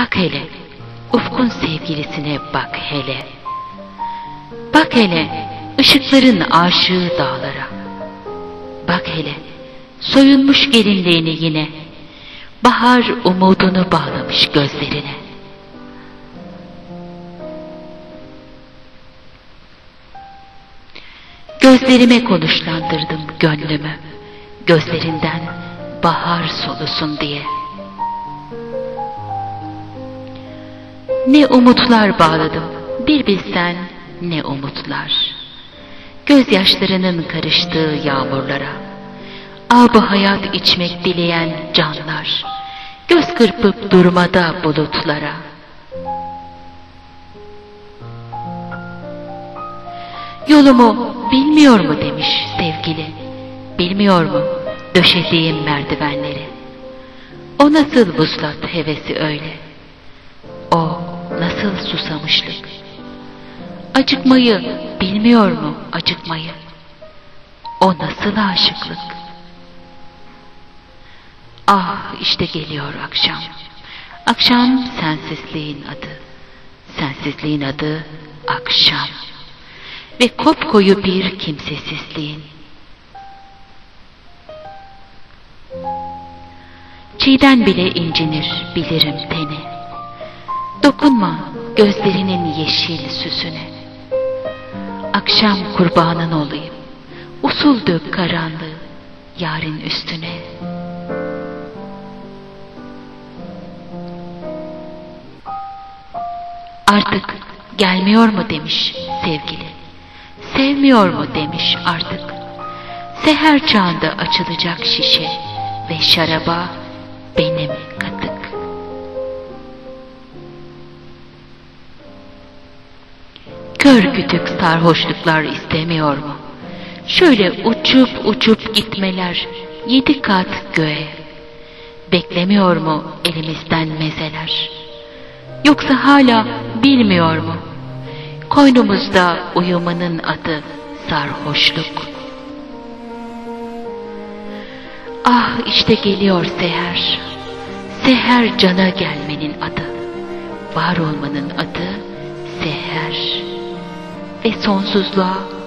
Bak hele, ufkun sevgilisine bak hele. Bak hele, ışıkların aşığı dağlara. Bak hele, soyunmuş gelinliğini yine. Bahar umudunu bağlamış gözlerine. Gözlerime konuşlandırdım gönlümü. Gözlerinden bahar solusun diye. Ne umutlar bağladım bir bilsen ne umutlar. Gözyaşlarının karıştığı yağmurlara. Abı hayat içmek dileyen canlar. Göz kırpıp durmada bulutlara. Yolumu bilmiyor mu demiş sevgili. Bilmiyor mu döşediğim merdivenleri. O nasıl vuslat hevesi öyle. Nasıl susamışlık. Acıkmayı bilmiyor mu acıkmayı? O nasıl aşıklık? Ah işte geliyor akşam. Akşam sensizliğin adı. Sensizliğin adı akşam. Ve kopkoyu bir kimsesizliğin. Çiğden bile incinir bilirim teni. Dokunma gözlerinin yeşil süsüne. Akşam kurbanın olayım. Usul dök karanlığı yarın üstüne. Artık gelmiyor mu demiş sevgili. Sevmiyor mu demiş artık. Seher çağında açılacak şişe ve şaraba benim katık. Kör kütük sarhoşluklar istemiyor mu? Şöyle uçup uçup gitmeler yedi kat göğe. Beklemiyor mu elimizden mezeler? Yoksa hala bilmiyor mu? Koynumuzda uyumanın adı sarhoşluk. Ah işte geliyor seher. Seher cana gelmenin adı. Var olmanın adı seher. Ve sonsuzluğa